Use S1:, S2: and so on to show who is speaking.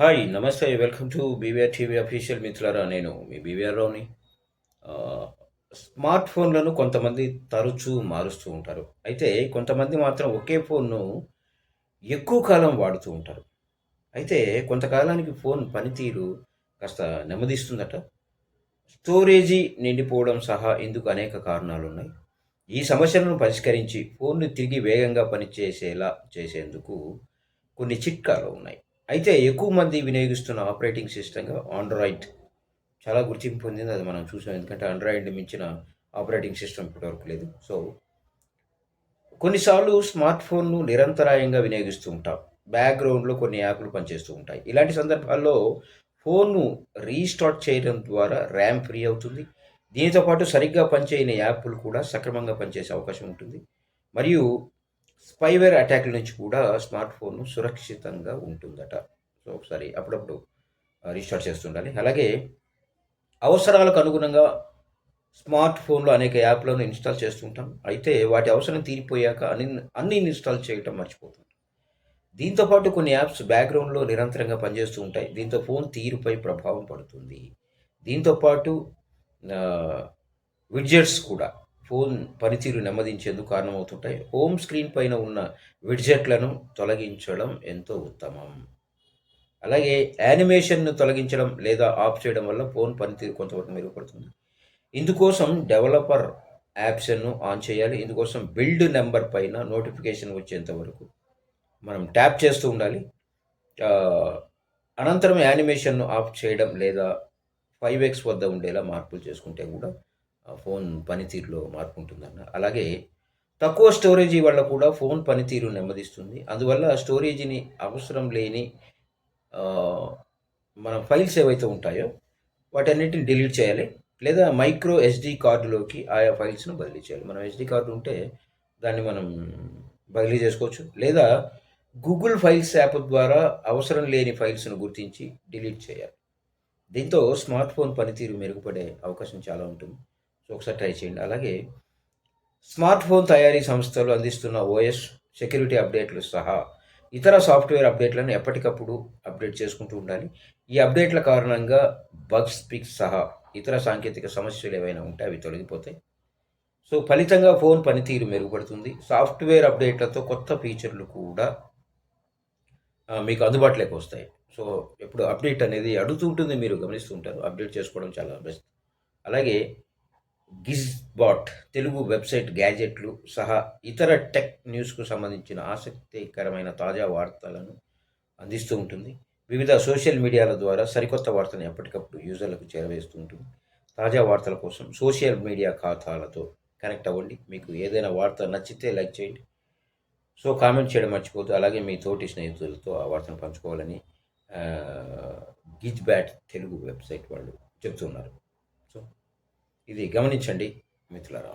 S1: Hi నమస్తే welcome to BVR TV official మిత్రులారా నేను మీ బీవీఆర్ రావుని స్మార్ట్ ఫోన్లను కొంతమంది తరచూ మారుస్తూ ఉంటారు. అయితే కొంతమంది మాత్రం ఒకే ఫోన్ను ఎక్కువ కాలం వాడుతూ ఉంటారు. అయితే కొంతకాలానికి ఫోన్ పనితీరు కాస్త నెమ్మదిస్తుందట. స్టోరేజీ నిండిపోవడం సహా ఇందుకు అనేక కారణాలు ఉన్నాయి ఈ సమస్యలను పరిష్కరించి ఫోన్ను తిరిగి వేగంగా పనిచేసేలా చేసేందుకు కొన్ని చిట్కాలు ఉన్నాయి. అయితే ఎక్కువ మంది వినియోగిస్తున్న ఆపరేటింగ్ సిస్టమ్గా ఆండ్రాయిడ్ చాలా గుర్తింపు పొందింది. అది మనం చూసాం ఎందుకంటే ఆండ్రాయిడ్ మించిన ఆపరేటింగ్ సిస్టమ్ ఇప్పటివరకు లేదు. సో కొన్నిసార్లు స్మార్ట్ ఫోన్ను నిరంతరాయంగా వినియోగిస్తూ ఉంటాం. బ్యాక్గ్రౌండ్లో కొన్ని యాప్లు పనిచేస్తూ ఉంటాయి. ఇలాంటి సందర్భాల్లో ఫోన్ను రీస్టార్ట్ చేయడం ద్వారా ర్యామ్ ఫ్రీ అవుతుంది. దీనితో పాటు సరిగ్గా పనిచేయని యాప్లు కూడా సక్రమంగా పనిచేసే అవకాశం ఉంటుంది. మరియు స్పైవేర్ అటాక్ల నుంచి కూడా స్మార్ట్ ఫోన్ సురక్షితంగా ఉంటుందట. సో ఒకసారి అప్పుడప్పుడు రీస్టార్ట్ చేస్తుండాలి అలాగే అవసరాలకు అనుగుణంగా స్మార్ట్ ఫోన్లో అనేక యాప్లను ఇన్స్టాల్ చేస్తుంటాం. అయితే వాటి అవసరం తీరిపోయాక అన్ని అన్ని ఇన్స్టాల్ చేయటం మర్చిపోతాం. దీంతోపాటు కొన్ని యాప్స్ బ్యాక్గ్రౌండ్లో నిరంతరంగా పనిచేస్తూ ఉంటాయి. దీంతో ఫోన్ తీరుపై ప్రభావం పడుతుంది. దీంతోపాటు విడ్జెట్స్ కూడా ఫోన్ పనితీరు నెమ్మదించేందుకు కారణమవుతుంటాయి. హోమ్ స్క్రీన్ పైన ఉన్న విడ్జెట్లను తొలగించడం ఎంతో ఉత్తమం. అలాగే యానిమేషన్ను తొలగించడం లేదా ఆఫ్ చేయడం వల్ల ఫోన్ పనితీరు కొంతవరకు మెరుగుపడుతుంది. ఇందుకోసం డెవలపర్ యాప్స్ను ఆన్ చేయాలి. ఇందుకోసం బిల్డ్ నెంబర్ పైన నోటిఫికేషన్ వచ్చేంత వరకు మనం ట్యాప్ చేస్తూ ఉండాలి. అనంతరం యానిమేషన్ను ఆఫ్ చేయడం లేదా ఫైవ్ ఎక్స్ వద్ద ఉండేలా మార్పులు చేసుకుంటే కూడా ఫోన్ పనితీరులో మార్పు ఉంటుందన్న అలాగే తక్కువ స్టోరేజీ వల్ల కూడా ఫోన్ పనితీరు నెమ్మదిస్తుంది. అందువల్ల స్టోరేజీని అవసరం లేని మన ఫైల్స్ ఏవైతే ఉంటాయో వాటన్నిటిని డిలీట్ చేయాలి. లేదా మైక్రో ఎస్డి కార్డులోకి ఆయా ఫైల్స్ను బదిలీ చేయాలి. మనం ఎస్డి కార్డు ఉంటే దాన్ని మనం బదిలీ చేసుకోవచ్చు. లేదా గూగుల్ ఫైల్స్ యాప్ ద్వారా అవసరం లేని ఫైల్స్ను గుర్తించి డిలీట్ చేయాలి. దీంతో స్మార్ట్ ఫోన్ పనితీరు మెరుగుపడే అవకాశం చాలా ఉంటుంది. సో ఒకసారి ట్రై చేయండి. అలాగే స్మార్ట్ ఫోన్ తయారీ సంస్థలు అందిస్తున్న ఓఎస్ సెక్యూరిటీ అప్డేట్లు సహా ఇతర సాఫ్ట్వేర్ అప్డేట్లను ఎప్పటికప్పుడు అప్డేట్ చేసుకుంటూ ఉండాలి. ఈ అప్డేట్ల కారణంగా బగ్స్ పిక్స్ సహా ఇతర సాంకేతిక సమస్యలు ఏవైనా ఉంటే అవి తొలగిపోతాయి. సో ఫలితంగా ఫోన్ పనితీరు మెరుగుపడుతుంది. సాఫ్ట్వేర్ అప్డేట్లతో కొత్త ఫీచర్లు కూడా మీకు అందుబాటులోకి వస్తాయి. సో ఎప్పుడు అప్డేట్ అనేది అడుగుతూ ఉంటుంది మీరు గమనిస్తూ ఉంటారు. అప్డేట్ చేసుకోవడం చాలా బెస్ట్. అలాగే గిజ్బాట్ తెలుగు వెబ్సైట్ గ్యాజెట్లు సహా ఇతర టెక్ న్యూస్కు సంబంధించిన ఆసక్తికరమైన తాజా వార్తలను అందిస్తూ ఉంటుంది. వివిధ సోషల్ మీడియాల ద్వారా సరికొత్త వార్తలను ఎప్పటికప్పుడు యూజర్లకు చేరవేస్తూ ఉంటుంది. తాజా వార్తల కోసం సోషల్ మీడియా ఖాతాలతో కనెక్ట్ అవ్వండి. మీకు ఏదైనా వార్త నచ్చితే లైక్ చేయండి. సో కామెంట్ చేయడం మర్చిపోద్దు అలాగే మీ తోటి స్నేహితులతో ఆ వార్తను పంచుకోవాలని Gizbot Gizbot Telugu website వాళ్ళు చెప్తున్నారు. సో ఇది గమనించండి మిత్రులారా.